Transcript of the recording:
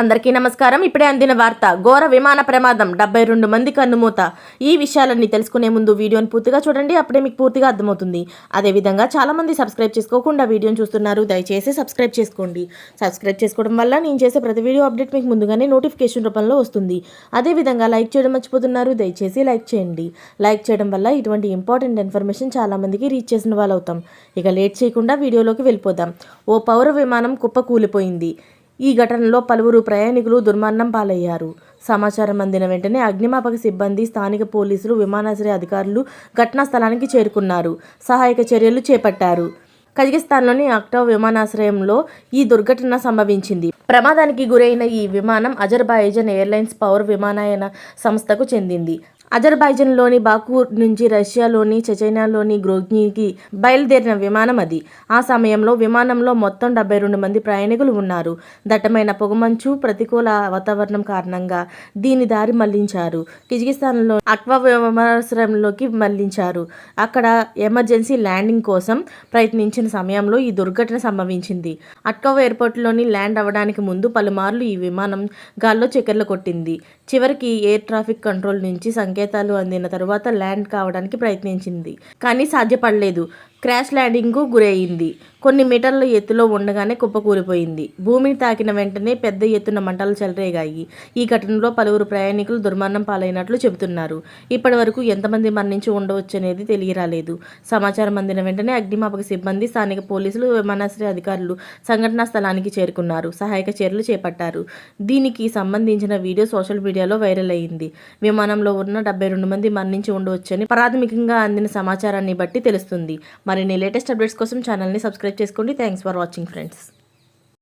అందరికీ నమస్కారం. ఇప్పుడే అందిన వార్త ఘోర విమాన ప్రమాదం డెబ్బై రెండు మంది కన్నుమూత. ఈ విషయాలన్నీ తెలుసుకునే ముందు వీడియోని పూర్తిగా చూడండి అప్పుడే మీకు పూర్తిగా అర్థమవుతుంది. అదేవిధంగా చాలామంది సబ్స్క్రైబ్ చేసుకోకుండా వీడియోని చూస్తున్నారు దయచేసి సబ్స్క్రైబ్ చేసుకోండి. సబ్స్క్రైబ్ చేసుకోవడం వల్ల నేను చేసే ప్రతి వీడియో అప్డేట్ మీకు ముందుగానే నోటిఫికేషన్ రూపంలో వస్తుంది. అదేవిధంగా లైక్ చేయడం మర్చిపోతున్నారు దయచేసి లైక్ చేయండి. లైక్ చేయడం వల్ల ఇటువంటి ఇంపార్టెంట్ ఇన్ఫర్మేషన్ చాలామందికి రీచ్ చేసిన వాళ్ళు అవుతాం ఇక లేట్ చేయకుండా వీడియోలోకి వెళ్ళిపోదాం. ఓ పౌర విమానం కుప్ప కూలిపోయింది ఈ ఘటనలో పలువురు ప్రయాణికులు దుర్మరణం పాలయ్యారు. సమాచారం అందిన వెంటనే అగ్నిమాపక సిబ్బంది స్థానిక పోలీసులు విమానాశ్రయ అధికారులు ఘటనా స్థలానికి చేరుకున్నారు. సహాయక చర్యలు చేపట్టారు. కజకిస్తాన్లోని అక్టో విమానాశ్రయంలో ఈ దుర్ఘటన సంభవించింది. ప్రమాదానికి గురైన ఈ విమానం అజర్బాయిజన్ ఎయిర్లైన్స్ పౌర విమానయాన సంస్థకు చెందింది. అజర్బైజాన్లోని బాకూర్ నుంచి రష్యాలోని చచైనాలోని గ్రోజ్నీకి బయలుదేరిన విమానం అది. ఆ సమయంలో విమానంలో మొత్తం డెబ్బై రెండు మంది ప్రయాణికులు ఉన్నారు. దట్టమైన పొగమంచు ప్రతికూల వాతావరణం కారణంగా దీని దారి మళ్ళించారు. కిజికిస్తాన్లో అక్వా విమానాశ్రయంలోకి మళ్ళించారు. అక్కడ ఎమర్జెన్సీ ల్యాండింగ్ కోసం ప్రయత్నించిన సమయంలో ఈ దుర్ఘటన సంభవించింది. అట్కవ్ ఎయిర్పోర్ట్లోని ల్యాండ్ అవ్వడానికి ముందు పలుమార్లు ఈ విమానం గాల్లో చక్కెర్లు కొట్టింది. చివరికి ఎయిర్ ట్రాఫిక్ కంట్రోల్ నుంచి సంకేతాలు అందిన తరువాత ల్యాండ్ కావడానికి ప్రయత్నించింది. కానీ సాధ్యపడలేదు. క్రాష్ ల్యాండింగ్కు గురయ్యింది కొన్ని మీటర్ల ఎత్తులో ఉండగానే కుప్పకూలిపోయింది భూమిని తాకిన వెంటనే పెద్ద ఎత్తున మంటలు చెలరేగాయి. ఈ ఘటనలో పలువురు ప్రయాణికులు దుర్మరణం పాలైనట్లు చెబుతున్నారు. ఇప్పటి వరకు ఎంతమంది మరణించి ఉండవచ్చనేది తెలియరాలేదు. సమాచారం అందిన వెంటనే అగ్నిమాపక సిబ్బంది స్థానిక పోలీసులు విమానాశ్రయ అధికారులు సంఘటనా స్థలానికి చేరుకున్నారు. సహాయక చర్యలు చేపట్టారు. దీనికి సంబంధించిన వీడియో సోషల్ మీడియాలో వైరల్ అయింది. విమానంలో ఉన్న డెబ్బై రెండు మంది మరణించి ఉండవచ్చని ప్రాథమికంగా అందిన సమాచారాన్ని బట్టి తెలుస్తుంది. మరిన్ని లేటెస్ట్ అప్డేట్స్ కోసం ఛానల్ని సబ్స్క్రైబ్ చేసుకోండి. Thanks for watching friends